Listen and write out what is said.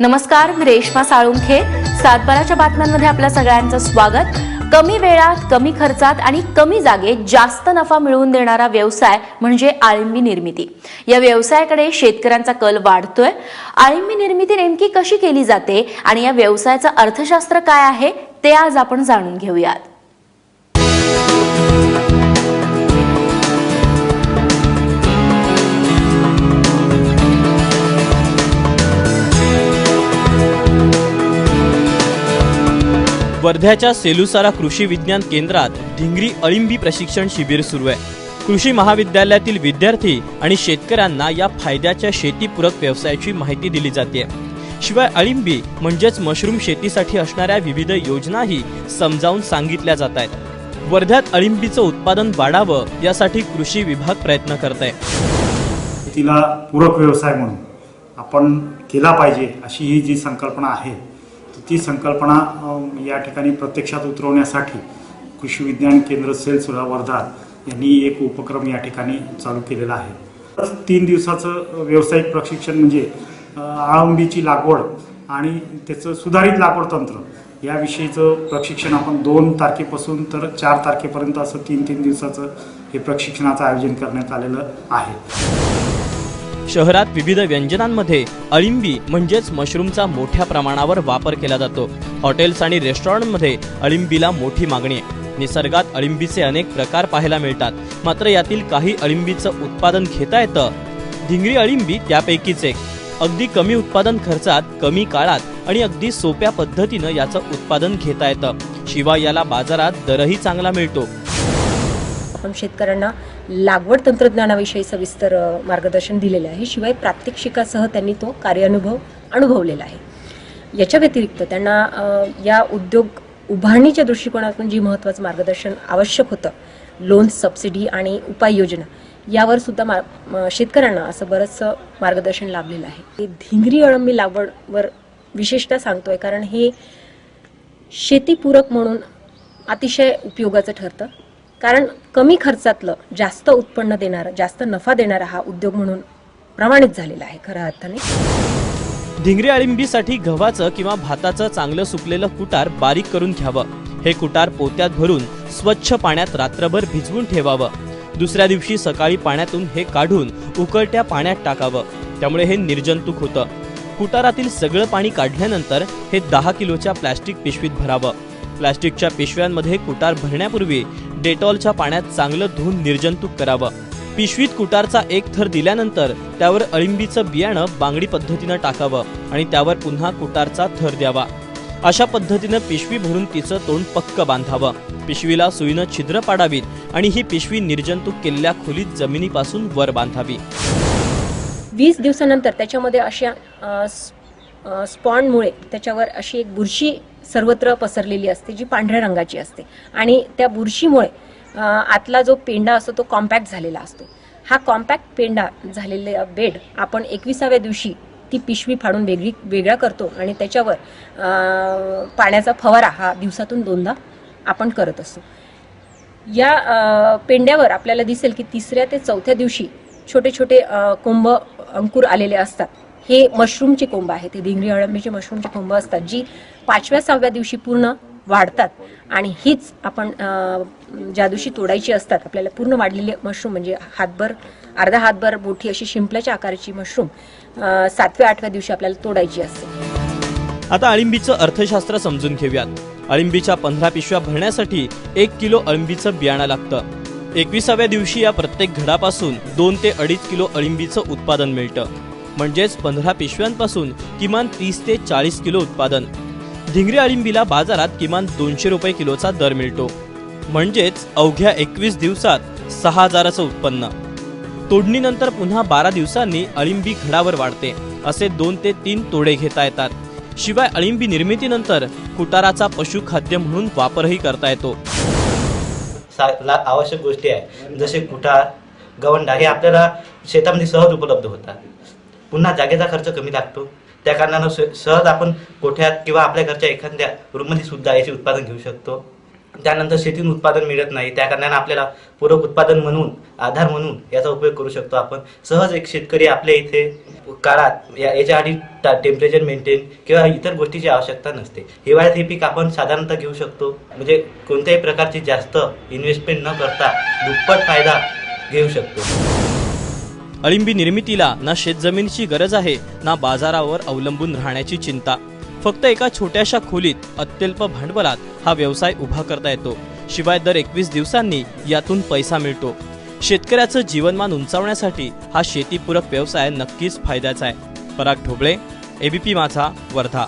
नमस्कार मी रेश्मा साळुंखे. सातबाराच्या बातम्यांमध्ये आपल्या सगळ्यांचं स्वागत. कमी वेळात कमी खर्चात आणि कमी जागेत जास्त नफा मिळवून देणारा व्यवसाय म्हणजे आळिंबी निर्मिती. या व्यवसायाकडे शेतकऱ्यांचा कल वाढतोय. आळिंबी निर्मिती नेमकी कशी केली जाते आणि या व्यवसायाचं अर्थशास्त्र काय आहे ते आज आपण जाणून घेऊयात. वर्ध्याच्या सेलुसारा कृषी विज्ञान केंद्रात ढिंगरी अळिंबी प्रशिक्षण शिबिर सुरू आहे. कृषी महाविद्यालयातील विद्यार्थी आणि शेतकऱ्यांना या फायद्याच्या शेतीपूरक व्यवसायाची माहिती दिली जाते. शिवाय अळिंबी म्हणजेच मशरूम शेतीसाठी असणाऱ्या विविध योजनाही समजावून सांगितल्या जात आहेत. वर्ध्यात अळिंबीचं उत्पादन वाढावं यासाठी कृषी विभाग प्रयत्न करत आहे तिला पूरक व्यवसाय म्हणून आपण केला पाहिजे अशी ही जी संकल्पना आहे ती संकल्पना या ठिकाणी प्रत्यक्षात उतरवण्यासाठी कृषी विज्ञान केंद्र सेलसुद्धा वर्धा यांनी एक उपक्रम या ठिकाणी चालू केलेला आहे. तीन दिवसाचं व्यावसायिक प्रशिक्षण म्हणजे आळंबीची लागवड आणि त्याचं सुधारित लागवड तंत्र याविषयीचं प्रशिक्षण आपण दोन तारखेपासून तर चार तारखेपर्यंत असं तीन तीन दिवसाचं हे प्रशिक्षणाचं आयोजन करण्यात आलेलं आहे. शहरात विविध व्यंजनांमध्ये अळिंबी म्हणजेच मशरूमचा मोठ्या प्रमाणावर वापर केला जातो. हॉटेल्स आणि रेस्टॉरंटमध्ये अळिंबीला मोठी मागणी आहे. निसर्गात अळिंबीचे अनेक प्रकार पाहायला मिळतात. मात्र यातील काही अळिंबीचं उत्पादन घेता येतं? धिंगरी अळिंबी त्यापैकीच एक. अगदी कमी उत्पादन खर्चात कमी काळात आणि अगदी सोप्या पद्धतीनं याचं उत्पादन घेता येतं. शिवाय याला बाजारात दरही चांगला मिळतो. आपण शेतकऱ्यांना लागवड तंत्रज्ञानाविषयी सविस्तर मार्गदर्शन दिलेले आहे. शिवाय प्रात्यक्षिकासह त्यांनी तो कार्यानुभव अनुभवलेला आहे. याच्या व्यतिरिक्त त्यांना या उद्योग उभारणीच्या दृष्टिकोनातून जी महत्त्वाचं मार्गदर्शन आवश्यक होतं लोन सबसिडी आणि उपाययोजना यावर सुद्धा मा शेतकऱ्यांना असं बरंचसं मार्गदर्शन लाभलेलं आहे. हे धिंगरी अळंबी लागवडवर विशेषतः सांगतोय कारण हे शेतीपूरक म्हणून अतिशय उपयोगाचं ठरतं. कारण कमी खर्चातलं जास्त उत्पन्न देणारा जास्त नफा देणारा हा उद्योग म्हणून प्रमाणित झालेला आहे. खऱ्या अर्थाने धिंगरी अळिंबीसाठी गव्हाचं किंवा भाताचं चांगलं सुकलेलं कुटार बारीक करून घ्यावं. हे कुटार पोत्यात भरून स्वच्छ पाण्यात रात्रभर भिजवून ठेवावं. दुसऱ्या दिवशी सकाळी पाण्यातून हे काढून उकळत्या पाण्यात टाकावं. त्यामुळे हे निर्जंतुक होतं. कुटारातील सगळं पाणी काढल्यानंतर हे दहा किलोच्या प्लॅस्टिक पिशवीत भरावं. प्लॅस्टिकच्या पिशव्यांमध्ये कुटार भरण्यापूर्वी डेटॉलच्या पाण्यात चांगलं धुवून निर्जंतुक करावं. पिशवीत कुटारचा एक थर दिल्यानंतर त्यावर अळिंबीचं बियाणं बांगडी पद्धतीनं टाकावं आणि त्यावर पुन्हा कुटारचा थर द्यावा. अशा पद्धतीनं पिशवी भरून तिचं तोंड पक्क बांधावं. पिशवीला सुईनं छिद्र पाडावीत आणि ही पिशवी निर्जंतुक केलेल्या खोलीत जमिनीपासून वर बांधावी. वीस दिवसानंतर त्याच्यामध्ये अशा स्पॉनमुळे त्याच्यावर अशी एक बुरशी सर्वत्र पसरलेली असते जी पांढऱ्या रंगाची असते. आणि त्या बुरशीमुळे आतला जो पेंडा असतो तो कॉम्पॅक्ट झालेला असतो. हा कॉम्पॅक्ट पेंडा झालेला बेड आपण एकविसाव्या दिवशी ती पिशवी फाडून वेगळी वेगळा करतो आणि त्याच्यावर पाण्याचा फवारा हा दिवसातून दोनदा आपण करत असतो. या पेंड्यावर आपल्याला दिसेल की तिसऱ्या ते चौथ्या दिवशी छोटे छोटे कुंभ कोंब अंकुर आलेले असतात. हे मशरूमचे कोंब आहेत. ते धिंगरी अळंबीचे मशरूमचे कोंब असतात जी पाचव्या सहाव्या दिवशी पूर्ण वाढतात. आणि हीच आपण ज्या दिवशी तोडायची असतात आपल्याला पूर्ण वाढलेले मशरूम म्हणजे हातभर अर्धा हातभर मोठी अशी शिंपल्याच्या आकाराची मशरूम सातव्या आठव्या दिवशी आपल्याला तोडायची असते. आता अळिंबीचं अर्थशास्त्र समजून घेऊयात. अळिंबीच्या पंधरा पिशव्या भरण्यासाठी एक किलो अळिंबीचं बियाणं लागतं. एकविसाव्या दिवशी या प्रत्येक घडापासून दोन ते अडीच किलो अळिंबीचं उत्पादन मिळतं. म्हणजेच पंधरा पिशव्यांपासून किमान तीस ते चाळीस किलो उत्पादन. धिंगरी अळिंबीला बाजारात किमान दोनशे रुपये किलोचा दर मिळतो. म्हणजेच अवघ्या एकवीस दिवसात सहा हजाराचं उत्पन्न. तोडणीनंतर पुन्हा बारा दिवसांनी अळिंबी घडावर वाढते असे दोन ते तीन तोडे घेता येतात. शिवाय अळिंबी निर्मितीनंतर कुटाराचा पशुखाद्य म्हणून वापरही करता येतो. आवश्यक गोष्टी आहे जसे कुटार गवंडा हे आपल्याला शेतामध्ये सहज उपलब्ध होतात. पुन्हा जागेचा खर्च कमी लागतो. त्या कारणानं स- सहज आपण कोठ्यात किंवा आपल्या घरच्या एखाद्या रूममध्ये सुद्धा याचे उत्पादन घेऊ शकतो. त्यानंतर शेतीतून उत्पादन मिळत नाही. त्या कारणाने आपल्याला पूरक उत्पादन म्हणून आधार म्हणून याचा उपयोग करू शकतो आपण. सहज एक शेतकरी आपल्या इथे काळात या याच्या आधी टेम्परेचर मेंटेन किंवा इतर गोष्टीची आवश्यकता नसते. हिवाळ्यात हे पीक आपण साधारणतः घेऊ शकतो. म्हणजे कोणत्याही प्रकारची जास्त इन्व्हेस्टमेंट न करता दुप्पट फायदा घेऊ शकतो. अळिंबी निर्मितीला ना शेतजमिनीची गरज आहे ना बाजारावर अवलंबून राहण्याची चिंता. फक्त एका छोट्याशा खोलीत अत्यल्प भांडवलात हा व्यवसाय उभा करता येतो. शिवाय दर एकवीस दिवसांनी यातून पैसा मिळतो. शेतकऱ्याचं जीवनमान उंचावण्यासाठी हा शेतीपूरक व्यवसाय नक्कीच फायद्याचा आहे. पराग ढोबळे एबीपी माझा वर्धा.